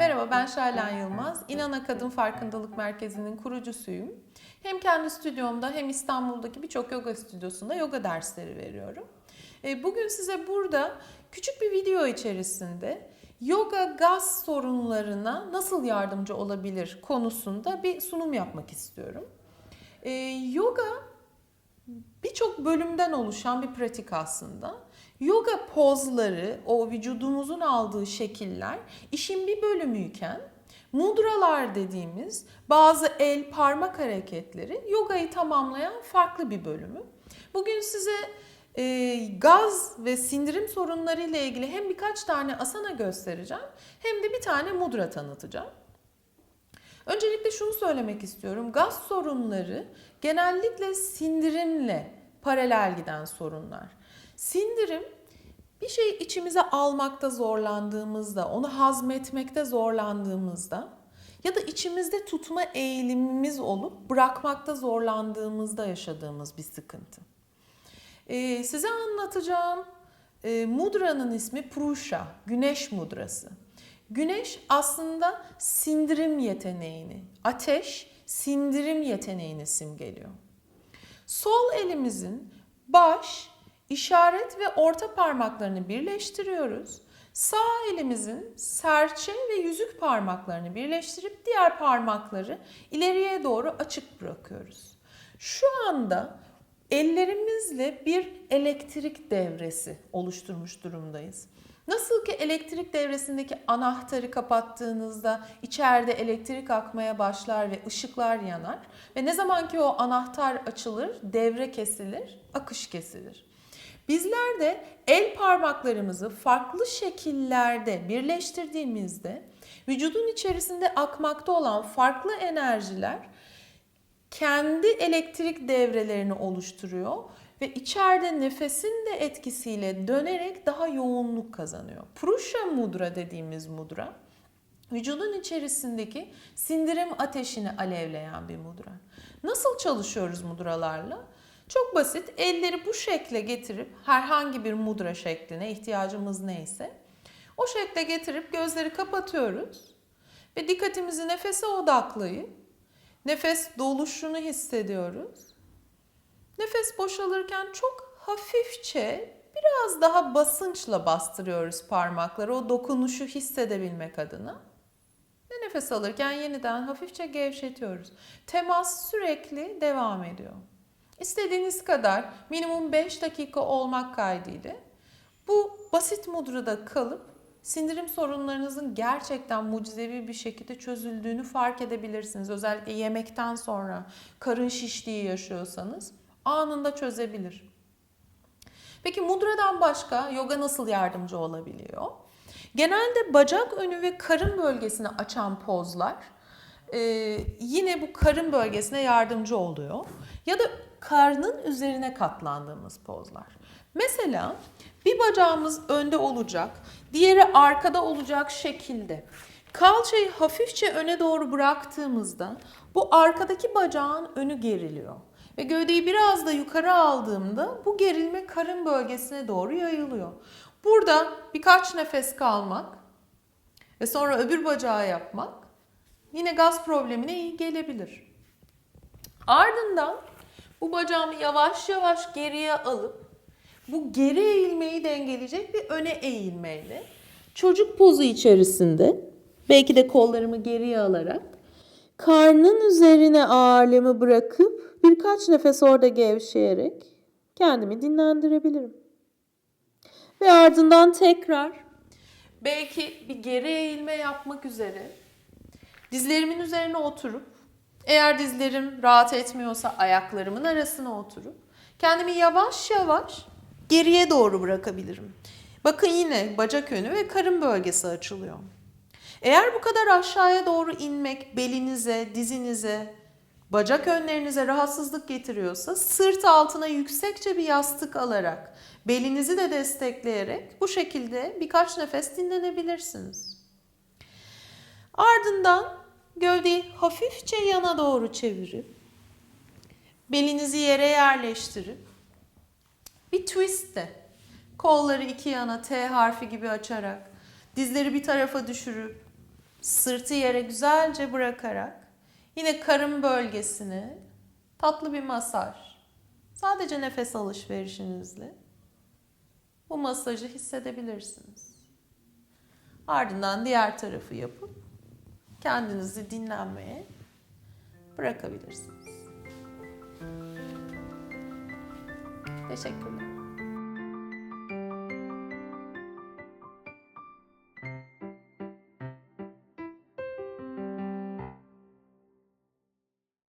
Merhaba ben Şaylan Yılmaz. İnana Kadın Farkındalık Merkezi'nin kurucusuyum. Hem kendi stüdyomda hem İstanbul'daki birçok yoga stüdyosunda yoga dersleri veriyorum. E, Bugün size burada küçük bir video içerisinde yoga gaz sorunlarına nasıl yardımcı olabilir konusunda bir sunum yapmak istiyorum. E, Yoga birçok bölümden oluşan bir pratik aslında. Yoga pozları, o vücudumuzun aldığı şekiller işin bir bölümüyken mudralar dediğimiz bazı el parmak hareketleri yogayı tamamlayan farklı bir bölümü. Bugün size e, gaz ve sindirim sorunları ile ilgili hem birkaç tane asana göstereceğim hem de bir tane mudra tanıtacağım. Öncelikle şunu söylemek istiyorum. Gaz sorunları genellikle sindirimle paralel giden sorunlar. Sindirim bir şeyi içimize almakta zorlandığımızda, onu hazmetmekte zorlandığımızda ya da içimizde tutma eğilimimiz olup bırakmakta zorlandığımızda yaşadığımız bir sıkıntı. Ee, size anlatacağım e, mudranın ismi Prusha, güneş mudrası. Güneş aslında sindirim yeteneğini, ateş sindirim yeteneğini simgeliyor. Sol elimizin baş, işaret ve orta parmaklarını birleştiriyoruz. Sağ elimizin serçe ve yüzük parmaklarını birleştirip diğer parmakları ileriye doğru açık bırakıyoruz. Şu anda ellerimizle bir elektrik devresi oluşturmuş durumdayız. Nasıl ki elektrik devresindeki anahtarı kapattığınızda içeride elektrik akmaya başlar ve ışıklar yanar ve ne zaman ki o anahtar açılır, devre kesilir, akış kesilir. Bizler de el parmaklarımızı farklı şekillerde birleştirdiğimizde vücudun içerisinde akmakta olan farklı enerjiler kendi elektrik devrelerini oluşturuyor ve içeride nefesin de etkisiyle dönerek daha yoğunluk kazanıyor. Purusha mudra dediğimiz mudra vücudun içerisindeki sindirim ateşini alevleyen bir mudra. Nasıl çalışıyoruz mudralarla? Çok basit. Elleri bu şekle getirip herhangi bir mudra şekline ihtiyacımız neyse o şekle getirip gözleri kapatıyoruz ve dikkatimizi nefese odaklayıp nefes doluşunu hissediyoruz. Nefes boşalırken çok hafifçe biraz daha basınçla bastırıyoruz parmakları o dokunuşu hissedebilmek adına. Ve nefes alırken yeniden hafifçe gevşetiyoruz. Temas sürekli devam ediyor. İstediğiniz kadar minimum 5 dakika olmak kaydıyla bu basit mudrada kalıp sindirim sorunlarınızın gerçekten mucizevi bir şekilde çözüldüğünü fark edebilirsiniz. Özellikle yemekten sonra karın şişliği yaşıyorsanız anında çözebilir. Peki mudradan başka yoga nasıl yardımcı olabiliyor? Genelde bacak önü ve karın bölgesini açan pozlar e, yine bu karın bölgesine yardımcı oluyor. Ya da karnın üzerine katlandığımız pozlar. Mesela bir bacağımız önde olacak, diğeri arkada olacak şekilde. Kalçayı hafifçe öne doğru bıraktığımızda bu arkadaki bacağın önü geriliyor. Ve gövdeyi biraz da yukarı aldığımda bu gerilme karın bölgesine doğru yayılıyor. Burada birkaç nefes kalmak ve sonra öbür bacağı yapmak yine gaz problemine iyi gelebilir. Ardından bu bacağımı yavaş yavaş geriye alıp bu geri eğilmeyi dengeleyecek bir öne eğilmeyle çocuk pozu içerisinde belki de kollarımı geriye alarak karnın üzerine ağırlığımı bırakıp birkaç nefes orada gevşeyerek kendimi dinlendirebilirim. Ve ardından tekrar belki bir geri eğilme yapmak üzere dizlerimin üzerine oturup eğer dizlerim rahat etmiyorsa ayaklarımın arasına oturup kendimi yavaş yavaş geriye doğru bırakabilirim. Bakın yine bacak önü ve karın bölgesi açılıyor. Eğer bu kadar aşağıya doğru inmek belinize, dizinize, bacak önlerinize rahatsızlık getiriyorsa sırt altına yüksekçe bir yastık alarak, belinizi de destekleyerek bu şekilde birkaç nefes dinlenebilirsiniz. Ardından gövdeyi hafifçe yana doğru çevirip belinizi yere yerleştirip bir twist de kolları iki yana T harfi gibi açarak dizleri bir tarafa düşürüp Sırtı yere güzelce bırakarak yine karın bölgesini tatlı bir masaj. Sadece nefes alışverişinizle bu masajı hissedebilirsiniz. Ardından diğer tarafı yapıp kendinizi dinlenmeye bırakabilirsiniz. Teşekkürler.